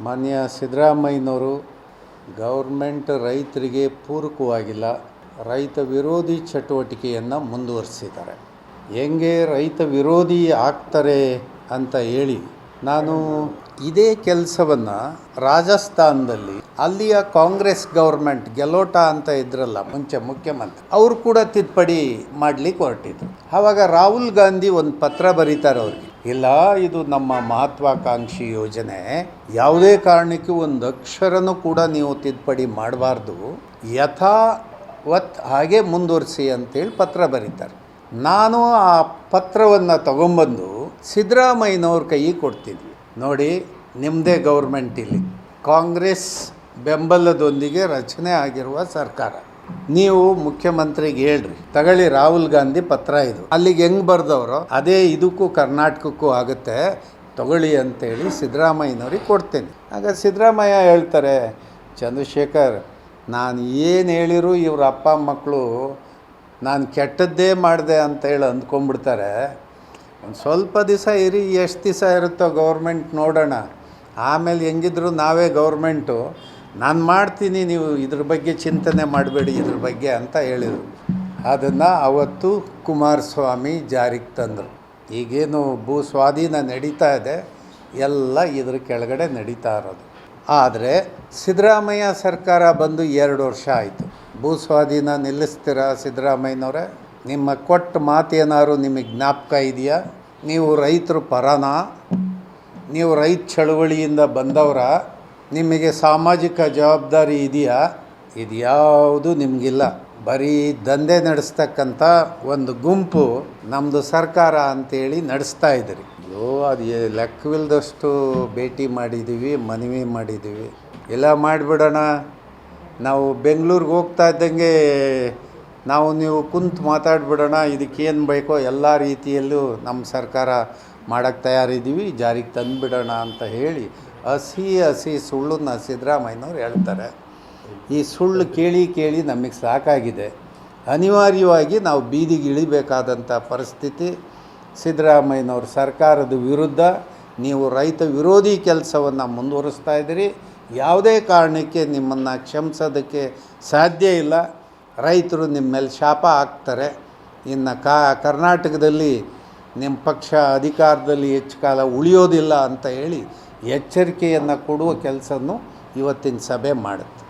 ಮಾನ್ಯ ಸಿದ್ದರಾಮಯ್ಯನವರು ಗೌರ್ಮೆಂಟ್ ರೈತರಿಗೆ ಪೂರಕವಾಗಿಲ್ಲ, ರೈತ ವಿರೋಧಿ ಚಟುವಟಿಕೆಯನ್ನು ಮುಂದುವರಿಸಿದ್ದಾರೆ. ಹೆಂಗೆ ರೈತ ವಿರೋಧಿ ಆಗ್ತಾರೆ ಅಂತ ಹೇಳಿ, ನಾನು ಇದೇ ಕೆಲಸವನ್ನು ರಾಜಸ್ಥಾನದಲ್ಲಿ, ಅಲ್ಲಿಯ ಕಾಂಗ್ರೆಸ್ ಗೌರ್ಮೆಂಟ್ ಗೆಲೋಟ ಅಂತ ಇದ್ರಲ್ಲ, ಮುಂಚೆ ಮುಖ್ಯಮಂತ್ರಿ, ಅವರು ಕೂಡ ತಿದ್ದುಪಡಿ ಮಾಡ್ಲಿಕ್ಕೆ ಹೊರಟಿದ್ರು. ಆವಾಗ ರಾಹುಲ್ ಗಾಂಧಿ ಒಂದು ಪತ್ರ ಬರೀತಾರೆ ಅವ್ರಿಗೆ. ಇಲ್ಲ, ಇದು ನಮ್ಮ ಮಹತ್ವಾಕಾಂಕ್ಷಿ ಯೋಜನೆ. ಯಾವುದೇ ಕಾರಣಕ್ಕೂ ಒಂದು ಅಕ್ಷರನೂ ಕೂಡ ನೀವು ತಿದ್ದುಪಡಿ ಮಾಡಬಾರ್ದು. ಯಥಾವತ್ ಹಾಗೆ ಮುಂದುವರಿಸಿ ಅಂತೇಳಿ ಪತ್ರ ಬರೀತಾರೆ. ನಾನು ಆ ಪತ್ರವನ್ನು ತಗೊಂಬಂದು ಸಿದ್ದರಾಮಯ್ಯನವ್ರ ಕೈಗೆ ಕೊಡ್ತೀನಿ. ನೋಡಿ ನಿಮ್ಮದೇ ಗೌರ್ಮೆಂಟ್ ಇಲ್ಲಿ. ಕಾಂಗ್ರೆಸ್ ಬೆಂಬಲದೊಂದಿಗೆ ರಚನೆ ಆಗಿರುವ ಸರ್ಕಾರ. ನೀವು ಮುಖ್ಯಮಂತ್ರಿಗೆ ಹೇಳ್ರಿ. ತಗೊಳ್ಳಿ ರಾಹುಲ್ ಗಾಂಧಿ ಪತ್ರ ಇದು. ಅಲ್ಲಿಗೆ ಹೆಂಗ್ ಬರ್ದವರು? ಅದೇ ಇದಕ್ಕೂ ಕರ್ನಾಟಕಕ್ಕೂ ಆಗುತ್ತೆ. ತಗೊಳ್ಳಿ ಅಂತೇಳಿ ಸಿದ್ದರಾಮಯ್ಯನವ್ರಿಗೆ ಕೊಡ್ತೇನೆ. ಆಗ ಸಿದ್ದರಾಮಯ್ಯ ಹೇಳ್ತಾರೆ, ಚಂದ್ರಶೇಖರ್, ನಾನು ಏನು ಹೇಳಿರು ಇವ್ರ ಅಪ್ಪ ಮಕ್ಕಳು ನಾನು ಕೆಟ್ಟದ್ದೇ ಮಾಡಿದೆ ಅಂತ ಹೇಳಿ ಅಂದ್ಕೊಂಡ್ಬಿಡ್ತಾರೆ. ಒಂದು ಸ್ವಲ್ಪ ದಿವಸ ಇರಿ, ಎಷ್ಟು ದಿವಸ ಇರುತ್ತೋ ಗೌರ್ಮೆಂಟ್ ನೋಡೋಣ. ಆಮೇಲೆ ಹೆಂಗಿದ್ರು ನಾವೇ ಗೌರ್ಮೆಂಟು. ನಾನು ಮಾಡ್ತೀನಿ, ನೀವು ಇದ್ರ ಬಗ್ಗೆ ಚಿಂತನೆ ಮಾಡಬೇಡಿ ಇದ್ರ ಬಗ್ಗೆ ಅಂತ ಹೇಳಿದರು. ಅದನ್ನು ಅವತ್ತು ಕುಮಾರಸ್ವಾಮಿ ಜಾರಿಗೆ ತಂದರು. ಈಗೇನು ಭೂ ಸ್ವಾಧೀನ ನಡೀತಾ ಇದೆ, ಎಲ್ಲ ಇದ್ರ ಕೆಳಗಡೆ ನಡೀತಾ ಇರೋದು. ಆದರೆ ಸಿದ್ದರಾಮಯ್ಯ ಸರ್ಕಾರ ಬಂದು ಎರಡು ವರ್ಷ ಆಯಿತು. ಭೂ ಸ್ವಾಧೀನ ನಿಲ್ಲಿಸ್ತೀರಾ ಸಿದ್ದರಾಮಯ್ಯನವರೇ? ನಿಮ್ಮ ಕೊಟ್ಟ ಮಾತೇನಾದ್ರು ನಿಮಗೆ ಜ್ಞಾಪಕ ಇದೆಯಾ? ನೀವು ರೈತರು ಪರನಾ? ನೀವು ರೈತ ಚಳುವಳಿಯಿಂದ ಬಂದವರ? ನಿಮಗೆ ಸಾಮಾಜಿಕ ಜವಾಬ್ದಾರಿ ಇದೆಯಾ? ಇದು ಯಾವುದು ನಿಮಗಿಲ್ಲ. ಬರೀ ದಂಧೆ ನಡೆಸ್ತಕ್ಕಂಥ ಒಂದು ಗುಂಪು ನಮ್ಮದು ಸರ್ಕಾರ ಅಂತೇಳಿ ನಡೆಸ್ತಾ ಇದ್ರಿ. ಅಯ್ಯೋ ಅದು ಲೆಕ್ಕವಿಲ್ಲದಷ್ಟು ಭೇಟಿ ಮಾಡಿದ್ದೀವಿ ಮನವಿ ಮಾಡಿದ್ದೀವಿ ಎಲ್ಲ ಮಾಡಿಬಿಡೋಣ. ನಾವು ಬೆಂಗಳೂರಿಗೆ ಹೋಗ್ತಾ ಇದ್ದಂಗೆ ನಾವು ನೀವು ಕುಂತು ಮಾತಾಡ್ಬಿಡೋಣ. ಇದಕ್ಕೇನು ಬೇಕೋ ಎಲ್ಲ ರೀತಿಯಲ್ಲೂ ನಮ್ಮ ಸರ್ಕಾರ ಮಾಡೋಕ್ಕೆ ತಯಾರಿದ್ದೀವಿ ಜಾರಿಗೆ ತಂದುಬಿಡೋಣ ಅಂತ ಹೇಳಿ ಹಸಿ ಹಸಿ ಸುಳ್ಳನ್ನ ಸಿದ್ದರಾಮಯ್ಯನವ್ರು ಹೇಳ್ತಾರೆ. ಈ ಸುಳ್ಳು ಕೇಳಿ ಕೇಳಿ ನಮಗೆ ಸಾಕಾಗಿದೆ. ಅನಿವಾರ್ಯವಾಗಿ ನಾವು ಬೀದಿಗೆ ಇಳಿಬೇಕಾದಂಥ ಪರಿಸ್ಥಿತಿ ಸಿದ್ದರಾಮಯ್ಯನವ್ರ ಸರ್ಕಾರದ ವಿರುದ್ಧ ನೀವು ರೈತ ವಿರೋಧಿ ಕೆಲಸವನ್ನು ಮುಂದುವರಿಸ್ತಾ ಇದ್ದೀರಿ. ಯಾವುದೇ ಕಾರಣಕ್ಕೆ ನಿಮ್ಮನ್ನು ಕ್ಷಮಿಸೋದಕ್ಕೆ ಸಾಧ್ಯ ಇಲ್ಲ. ರೈತರು ನಿಮ್ಮ ಮೇಲೆ ಶಾಪ ಹಾಕ್ತಾರೆ. ಇನ್ನು ಕಾ, ಕರ್ನಾಟಕದಲ್ಲಿ ನಿಮ್ಮ ಪಕ್ಷ ಅಧಿಕಾರದಲ್ಲಿ ಹೆಚ್ಚು ಕಾಲ ಉಳಿಯೋದಿಲ್ಲ ಅಂತ ಹೇಳಿ ಎಚ್ಚರಿಕೆಯನ್ನು ಕೊಡುವ ಕೆಲಸನೂ ಇವತ್ತಿನ ಸಭೆ ಮಾಡುತ್ತೆ.